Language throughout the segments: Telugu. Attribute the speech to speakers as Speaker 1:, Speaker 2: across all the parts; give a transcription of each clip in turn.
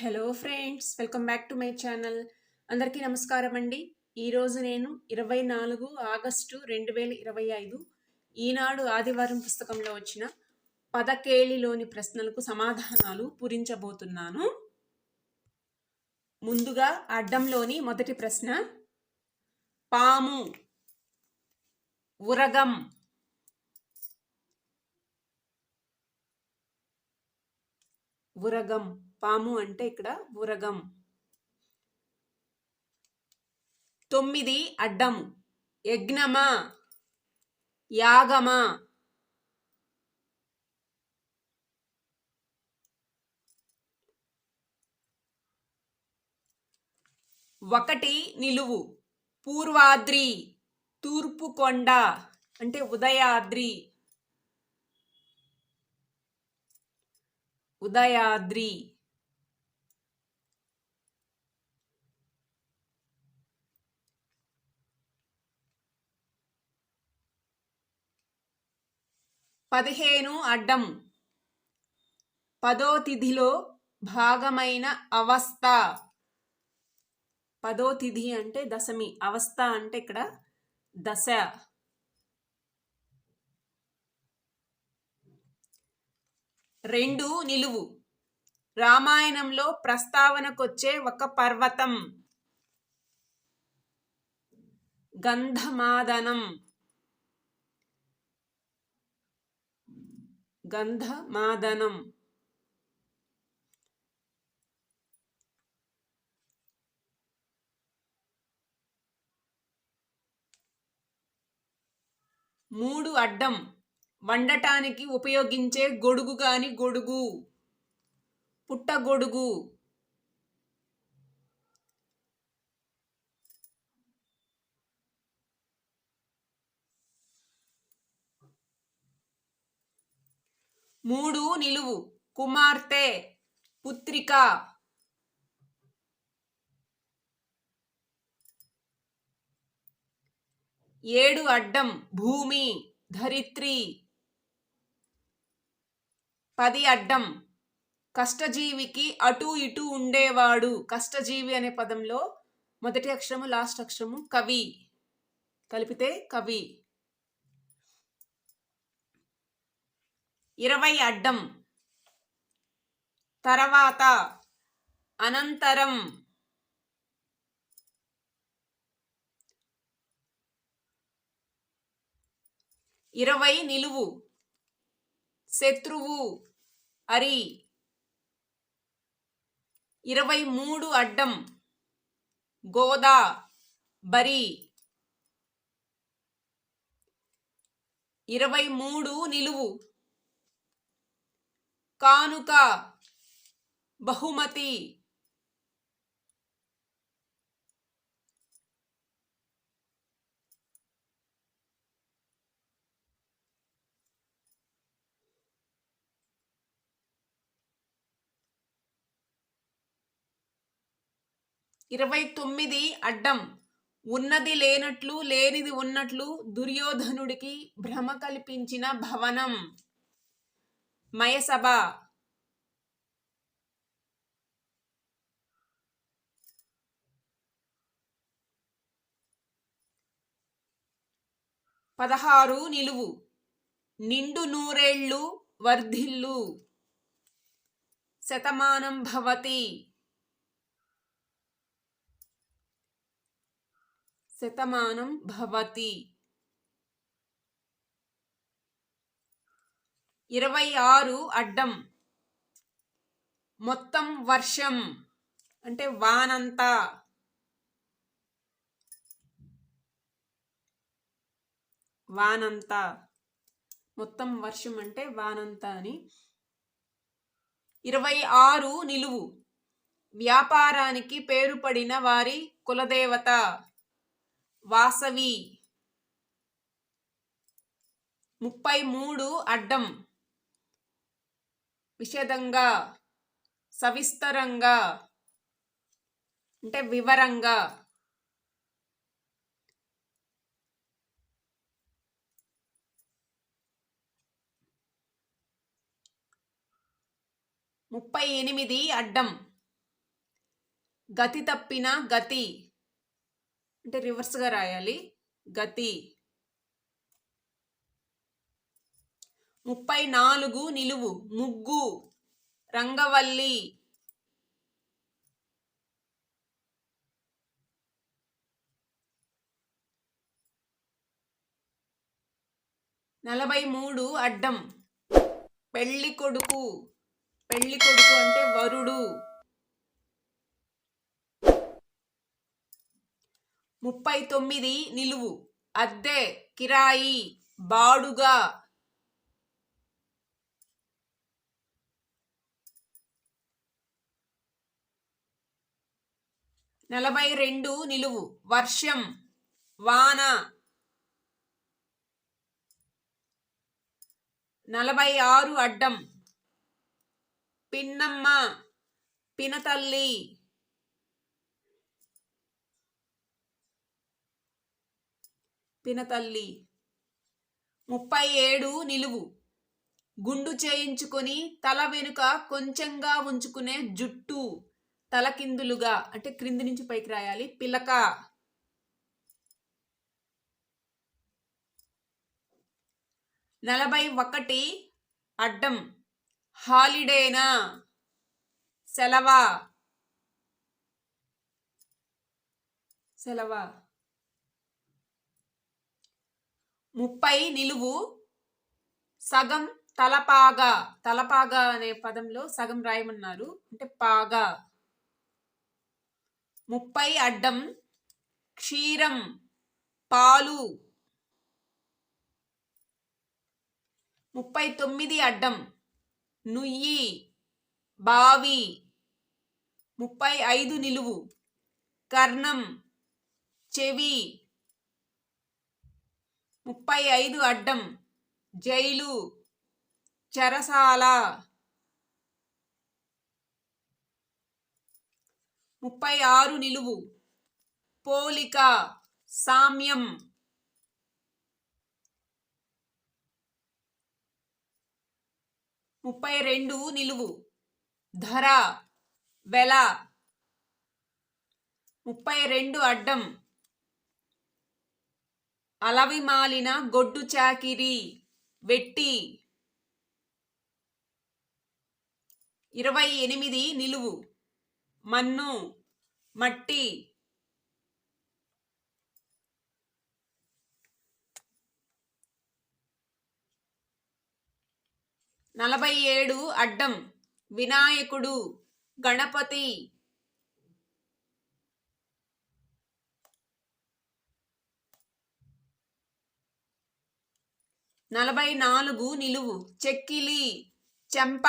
Speaker 1: Hello friends welcome back to my channel అందరికీ నమస్కారం అండి. ఈరోజు నేను ఇరవై నాలుగు ఆగస్టు రెండు వేల ఇరవై ఐదు ఈనాడు ఆదివారం పుస్తకంలో వచ్చిన పదకేళిలోని ప్రశ్నలకు సమాధానాలు పూరించబోతున్నాను. ముందుగా అడ్డంలోని మొదటి ప్రశ్న పాము ఉరగం ఉరగం. పాము అంటే ఇక్కడ ఉరగం. తొమ్మిది అడ్డము యజ్ఞమా? యాగమా? ఒకటి నిలువు. పూర్వాద్రి తూర్పు కొండ అంటే ఉదయాద్రి. ఉదయాద్రి. పదిహేను అడ్డం. పదోతిథిలో భాగమైన అవస్థ. పదోతిథి అంటే దశమి. అవస్థ అంటే ఇక్కడ దశ. రెండు నిలువు. రామాయణంలో ప్రస్తావనకొచ్చే ఒక పర్వతం. గంధమాదనం. గంధమాదనం. మూడు అడ్డం. వండటానికి ఉపయోగించే గొడుగు గాని గొడుగు. పుట్టగొడుగు. మూడు నిలువు. కుమార్తె పుత్రిక. ఏడు అడ్డం భూమి ధరిత్రి. పది అడ్డం కష్టజీవికి అటు ఇటు ఉండేవాడు. కష్టజీవి అనే పదంలో మొదటి అక్షరము లాస్ట్ అక్షరము కవి. కలిపితే కవి. ఇరవై అడ్డం. తర్వాత అనంతరం ఇరవై నిలువు. శత్రువు అరి. ఇరవై మూడు అడ్డం. గోదా బరి. ఇరవై మూడు నిలువు. కానుక బహుమతి. ఇరవై తొమ్మిది అడ్డం. ఉన్నది లేనట్లు లేనిది ఉన్నట్లు దుర్యోధనుడికి భ్రమ కల్పించిన భవనం. మయసభ పదహారు నిలువు. నిండు నూరేళ్ళు వర్ధిల్లు. శతమానం భవతి. శతమానం భవతి. ఇరవై ఆరు అడ్డం. మొత్తం వర్షం. అంటే వానంతా. వానంతా. మొత్తం వర్షం అంటే వానంతా అని. ఇరవై ఆరు నిలువు. వ్యాపారానికి పేరుపడిన వారి కులదేవత. వాసవి. ముప్పై మూడు అడ్డం. విషదంగా సవిస్తరంగా అంటే వివరంగా. ముప్పై ఎనిమిది అడ్డం. గతి తప్పిన గతి. అంటే రివర్స్గా రాయాలి. గతి. ముప్పై నాలుగు నిలువు. ముగ్గు. రంగవల్లి. నలభై మూడు అడ్డం. పెళ్ళి కొడుకు పెళ్ళి కొడుకు అంటే వరుడు. ముప్పై తొమ్మిది నిలువు. అద్దె కిరాయి బాడుగా. నలభై రెండు నిలువు. వర్షం. వాన. నలభై ఆరు అడ్డం. పిన్నమ్మ. పినతల్లి. పినతల్లి. ముప్పై ఏడు నిలువు. గుండు చేయించుకొని తల వెనుక కొంచెంగా ఉంచుకునే జుట్టు. తలకిందులుగా అంటే క్రింది నుంచి పైకి రాయాలి. పిలక. నలభై ఒకటి అడ్డం. హాలిడేనా? సెలవా? సెలవా? ముప్పై నిలువు. సగం తలపాగా. తలపాగా అనే పదంలో సగం రాయమన్నారు. అంటే పాగా. ముప్పై అడ్డం క్షీరం పాలు. ముప్పై తొమ్మిది అడ్డం నుయ్యి బావి. ముప్పై ఐదు నిలువు కర్ణం చెవి. ముప్పై ఐదు అడ్డం జైలు చెరసాల. ముప్పై ఆరు నిలువు. పోలిక సామ్యం. ముప్పై రెండు నిలువు. ధర వెల. ముప్పై రెండు అడ్డం. అలవిమాలిన గొడ్డు చాకిరి వెట్టి. ఇరవై ఎనిమిది నిలువు. మన్ను మట్టి. నలభై ఏడు అడ్డం వినాయకుడు గణపతి. నలభై నాలుగు నిలువు చెక్కిలి చెంప.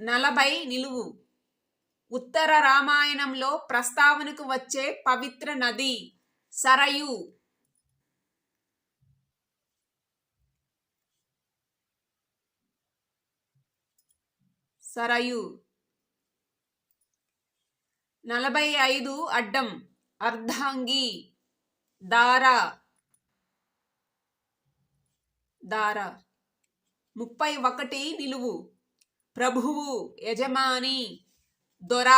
Speaker 1: నలభై నిలువు. ఉత్తర రామాయణంలో ప్రస్తావనకు వచ్చే పవిత్ర నది సరయు. సరయు. నలభై ఐదు అడ్డం. అర్ధాంగి. దార. దార. ముప్పై ఒకటి నిలువు. ప్రభువు యజమాని దొర.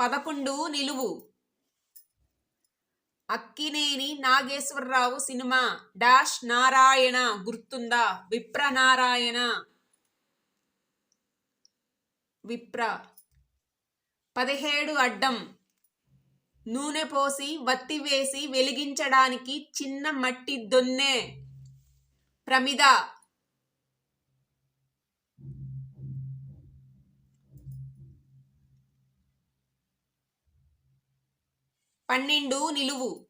Speaker 1: పదకొండు నిలువు. అక్కినేని నాగేశ్వరరావు సినిమా డాష్ నారాయణ గుర్తుందా? విప్ర నారాయణ. విప్ర. పదిహేడు అడ్డం. నూనె పోసి వత్తి వేసి వెలిగించడానికి చిన్న మట్టి దొన్నె. ప్రమిద. పన్నెండు నిలువు.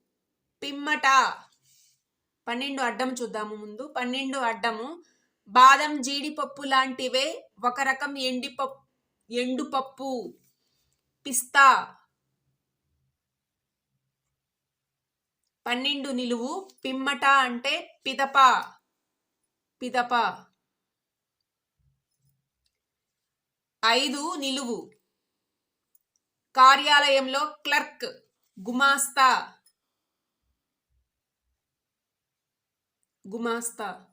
Speaker 1: పిమ్మట. పన్నెండు అడ్డం చూద్దాము ముందు. పన్నెండు అడ్డము. బాదం జీడిపప్పు లాంటివే. ఒక రకం ఎండిపప్పు ఎండుపప్పు. పిస్తా. పన్నెండు నిలువు పిమ్మట అంటే పిదప. పిదప. ఐదు నిలువు. కార్యాలయంలో క్లర్క్ గుమాస్తా. గుమాస్తా.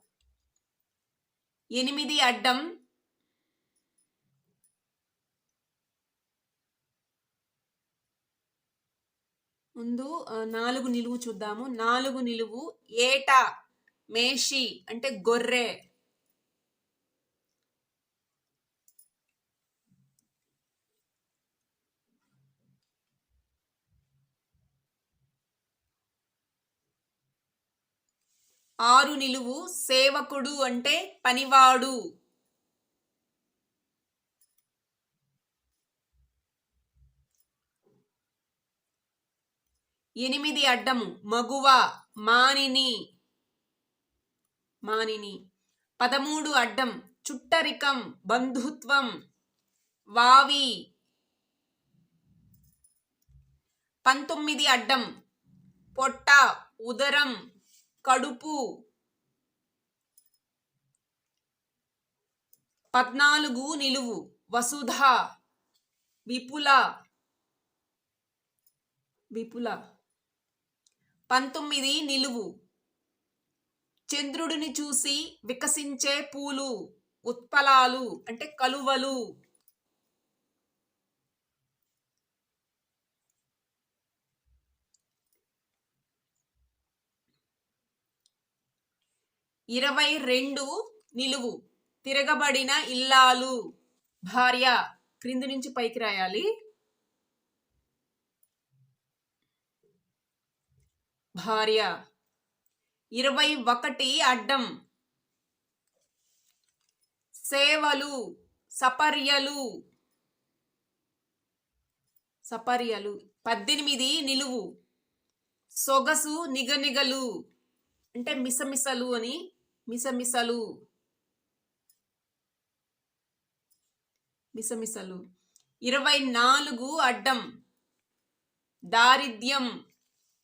Speaker 1: ఎనిమిది అడ్డం ముందు నాలుగు నిలువు చూద్దాము. నాలుగు నిలువు ఏటా మేషి అంటే గొర్రె. ఆరు నిలువు సేవకుడు అంటే పనివాడు. ఎనిమిది అడ్డము. మగువ మానిని. మానిని. పదమూడు అడ్డం. చుట్టరికం బంధుత్వం. వావి. పంతొమ్మిది అడ్డం. పొట్ట ఉదరం. కడుపు. పద్నాలుగు నిలువు. వసుధ. విపుల. విపుల. పంతొమ్మిది నిలువు. చంద్రుడిని చూసి వికసించే పూలు ఉత్పలాలు అంటే కలువలు. ఇరవై రెండు నిలువు. తిరగబడిన ఇల్లాలు. భార్య క్రింది నుంచి పైకి రాయాలి. భార్య. ఇరవై ఒకటి అడ్డం. సేవలు సపర్యలు. సపర్యలు. పద్దెనిమిది నిలువు. సొగసు నిగనిగలు. అంటే మిసమిసలు అని మిసమిసలు. మిసమిసలు. ఇరవై నాలుగు అడ్డం. దారిద్ర్యం.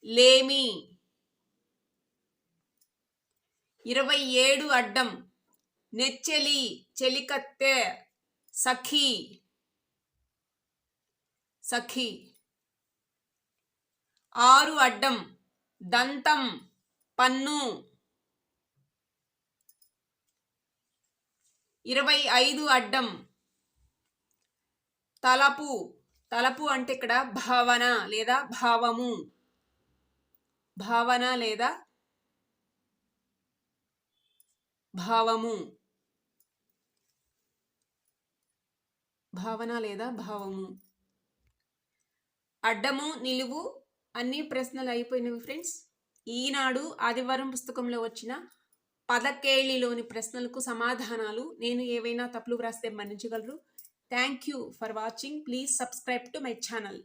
Speaker 1: లేమి. ఇరవై ఏడు అడ్డం. నెచ్చెలి చెలికత్తె సఖి. సఖి. ఆరు అడ్డం. దంతం పన్ను. ఇరవై ఐదు అడ్డం. తలపు. తలపు అంటే ఇక్కడ భావన లేదా భావము. భావన లేదా భావము? భావన లేదా భావము? అడ్డము నిలువు అన్ని ప్రశ్నలు అయిపోయినవి ఫ్రెండ్స్. ఈనాడు ఆదివారం పుస్తకంలో వచ్చిన పదకేళిలోని ప్రశ్నలకు సమాధానాలు నేను ఏవైనా తప్పులు వ్రాస్తే మన్నించగలరు. Thank you for watching please subscribe to my channel